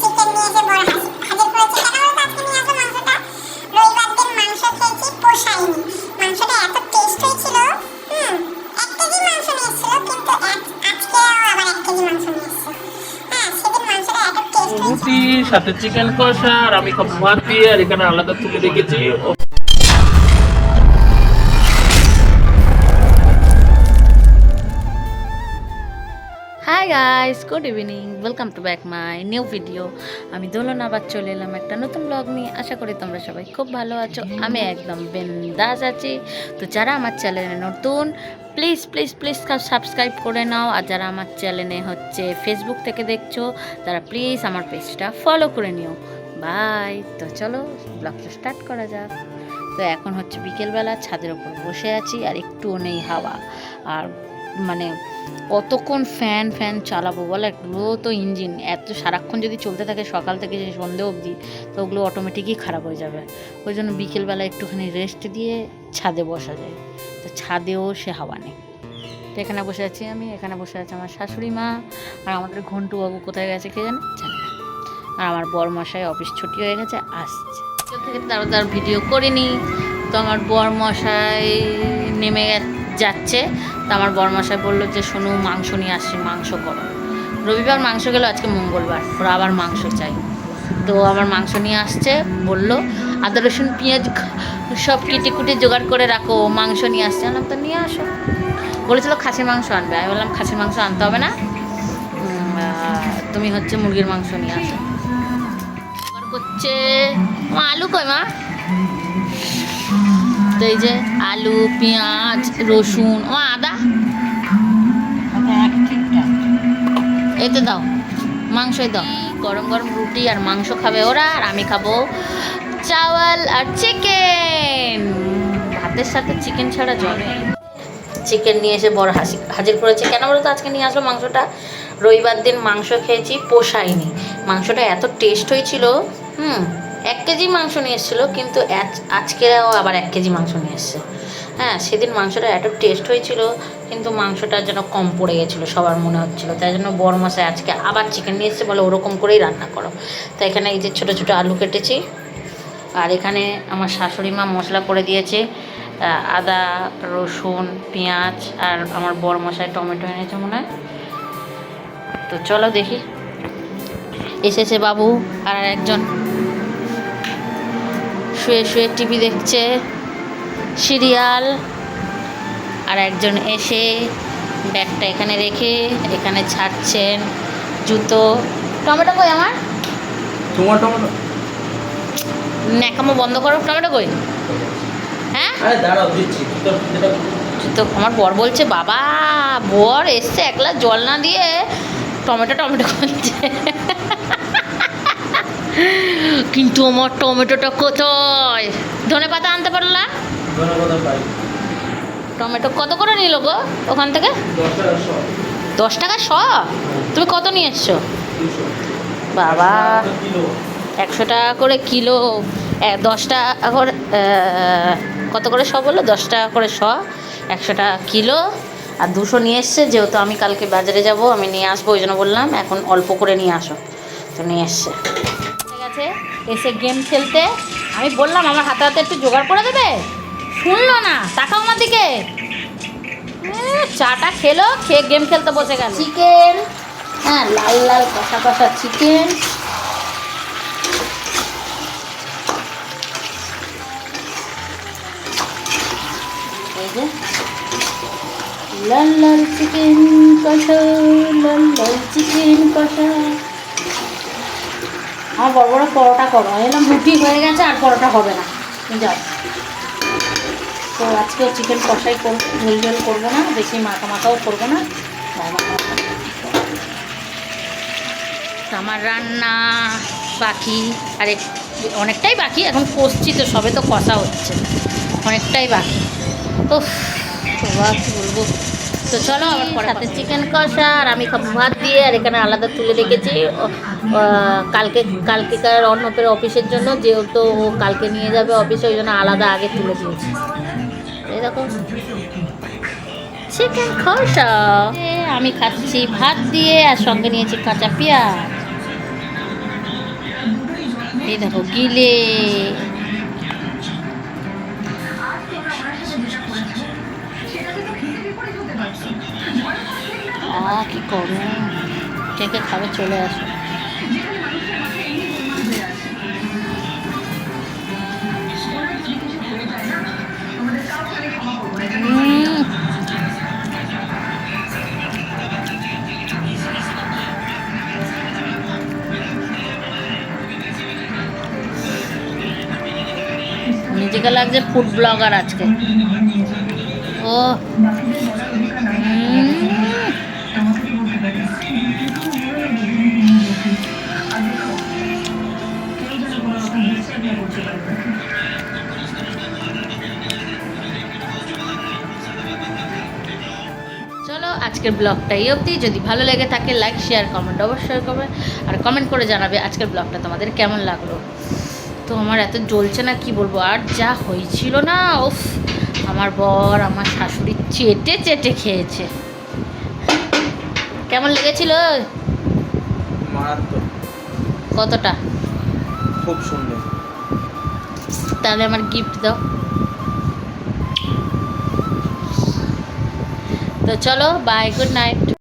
Chicken নিয়ে এসে বড় হাজির কেন বলতো আজকে নিয়ে আসব মাংসটা। রবিবার দিন মাংস খেয়েছি, পোষায়নি। মাংসটা এত টেস্ট হয়েছিল, হুম, এক কেজি মাংস কিন্তু আবার এক কেজি মাংস হ্যাঁ রুটি, সাথে চিকেন কষা, আর আমি খুব ভাত দিয়ে, আর এখানে আলাদা তুলে রেখেছি। Guys good evening welcome to back my new video আমি দোলন আবার চলে এলাম একটা নতুন ব্লগ নিয়ে। আশা করি তোমরা সবাই খুব ভালো আছো। আমি একদম বিন্দাস আছি। তো যারা আমার চ্যানেলে নতুন প্লিজ প্লিজ প্লিজ সাবস্ক্রাইব করে নাও। আর যারা আমার চ্যানেলে হচ্ছে ফেসবুক থেকে দেখছ, তারা প্লিজ আমার পেজটা ফলো করে নিও। বাই তো চলো ব্লগটা স্টার্ট করা যাক। তো এখন হচ্ছে বিকেলবেলা ছাদের ওপর বসে আছি, আর একটুও নেই হাওয়া। আর মানে কতক্ষণ ফ্যান ফ্যান চালাবো? বলো, এগুলো তো ইঞ্জিন এত সারাক্ষণ যদি চলতে থাকে, সকাল থেকে যে সন্ধে অবধি, তো ওগুলো অটোমেটিকই খারাপ হয়ে যাবে। ওই জন্য বিকেলবেলা একটুখানি রেস্ট দিয়ে ছাদে বসা যায়। তো ছাদেও সে হাওয়া নেই। তো এখানে বসে আছি আমি, এখানে বসে আছে আমার শাশুড়ি মা, আর আমাদের ঘন্টু বাবু কোথায় গেছে কে জানে? জানে না। আর আমার বর মশাই অফিস ছুটি হয়ে গেছে, আসছে। থেকে তার তার ভিডিও করিনি। তো আমার বর মশাই নেমে গে- যাচ্ছে, তো আমার বর মশাই বলল যে, শোনো, মাংস নিয়ে আসছি মাংস করো। রবিবার মাংস গেল, আজকে মঙ্গলবার, ওরা আবার মাংস চাই। তো আবার মাংস নিয়ে আসছে, বলল, আদা, রসুন, পেঁয়াজ সব কেটে কুটে জোগাড় করে রাখো মাংস নিয়ে আসছে। আনলাম তো নিয়ে আসো। বলেছিল, খাসির মাংস আনবে। আমি বললাম, খাসির মাংস আনতে হবে না। তুমি হচ্ছে মুরগির মাংস নিয়ে আসো। করছে। মা আলু কই মা? তো এই যে আলু, পেঁয়াজ, রসুন, ও আদা। এতে দাও, মাংসই দাও। গরম গরম রুটি আর মাংস খাবে ওরা, আর আমি খাব চাওয়াল আর চিকেন। ভাতের সাথে চিকেন ছাড়া জল চিকেন নিয়ে এসে বড় হাসি হাজির করেছে। কেন বলো তো? আজকে নিয়ে আসলো মাংসটা। রবিবার দিন মাংস খেয়েছি, পোষায়নি। মাংসটা এত টেস্ট হয়েছিল, হুম? এক কেজি মাংস নিয়ে এসেছিল, কিন্তু আজ- আজকেও আবার এক কেজি মাংস নিয়ে এসছে। হ্যাঁ সেদিন মাংসটা এত টেস্ট হয়েছিল, কিন্তু মাংসটা যেন কম পড়ে গেছিল, সবার মনে হচ্ছিল। তাই জন্য বড় মশাই আজকে আবার চিকেন নিয়ে এসছে বলে ওরকম করেই রান্না করো। তো এখানে এই যে ছোটো ছোটো আলু কেটেছি, আর এখানে আমার শাশুড়ি মা মশলা করে দিয়েছে আদা, রসুন, পেঁয়াজ, আর আমার বড় মশাই টমেটো এনেছে মনে হয়। তো চলো দেখি। এসেছে বাবু আর একজন। শুয়ে শুয়ে টিভি দেখছে সিরিয়াল আর একজন এসে ব্যাগটা এখানে রেখে এখানে ছাড়ছেন জুতো। টমেটো কই আমার? তোমার টমেটো? ন্যাকামো বন্ধ করো টমেটো কই? হ্যাঁ? আরে দাঁড়াও দিচ্ছি তো আমার বর বলছে বাবা বর এসছে একলা জল না দিয়ে টমেটো টমেটো করছে। কিন্তু আমার টমেটোটা কোথায়? ধনে পাতা আনতে পারলা? ধনে টমেটো কত করে নিল গো ওখান থেকে? দশ টাকা শ। তুমি কত নিয়ে এসছো বাবা একশো টাকা করে কিলো। দশ টাকা করে কত করে শ বলল? দশ টাকা করে শ। একশো টাকা কিলো। আর দুশো নিয়ে এসছে যেহেতু আমি কালকে বাজারে যাব আমি নিয়ে আসব ওই জন্য বললাম এখন অল্প করে নিয়ে আসো। তো নিয়ে এসছে। আছে, এসে গেম খেলতে। আমি বললাম, আমার হাতে হাতে একটু জোগাড় করে দেবে? শুনলো না, তাকাও আমার দিকে। চাটা খেলো, খেয়ে গেম খেলতে বসে গেল। চিকেন হ্যাঁ লাল লাল, কষা কষা চিকেন লাল লাল চিকেন কষা, লাল লাল চিকেন কষা। আমার বড় বড় পরোটা করো। বললাম রুটি হয়ে গেছে আর পরোটা হবে না। যাও। তো আজকে চিকেন কষাই করব ঝোল ঝোল করব না, বেশি মাখা মাখাও করব না। তো আমার রান্না বাকি, আর অনেকটাই বাকি, এখন কষছি তো, সবে তো কষা হচ্ছে। অনেকটাই বাকি। বাবা, কী বলব? তো চলো পরে সাথে চিকেন কষা আর আমি খাব ভাত দিয়ে আর এখানে আলাদা তুলে রেখেছি। কালকে কালকেকার অন্নপের অফিসের জন্য যেহেতু ও কালকে নিয়ে যাবে অফিসে ওই জন্য আলাদা আগে তুলে দিয়েছি। দেখো। চিকেন কষা। আমি খাচ্ছি ভাত দিয়ে আর সঙ্গে নিয়েছি কাঁচা পেঁয়াজ। এই দেখো গিলে। কি করো কে কে খাবে চলে আসো। নিজেকে লাগছে ফুড ব্লগার আজকে। ও। আজকের ব্লগটা এই অবধি। যদি ভালো লেগে থাকে লাইক শেয়ার কমেন্ট অবশ্যই করবে। আর কমেন্ট করে জানাবে আজকের ব্লগটা তোমাদের কেমন লাগল। তো আমার এত জ্বলছে না কি বলব? আর যা হয়েছিল না উফ আমার বর আমার শাশুড়ি চেটে চেটে খেয়েছে। কেমন লেগেছিল? কতটা? খুব সুন্দর। তাহলে আমার গিফট দাও। তো চলো বাই গুড নাইট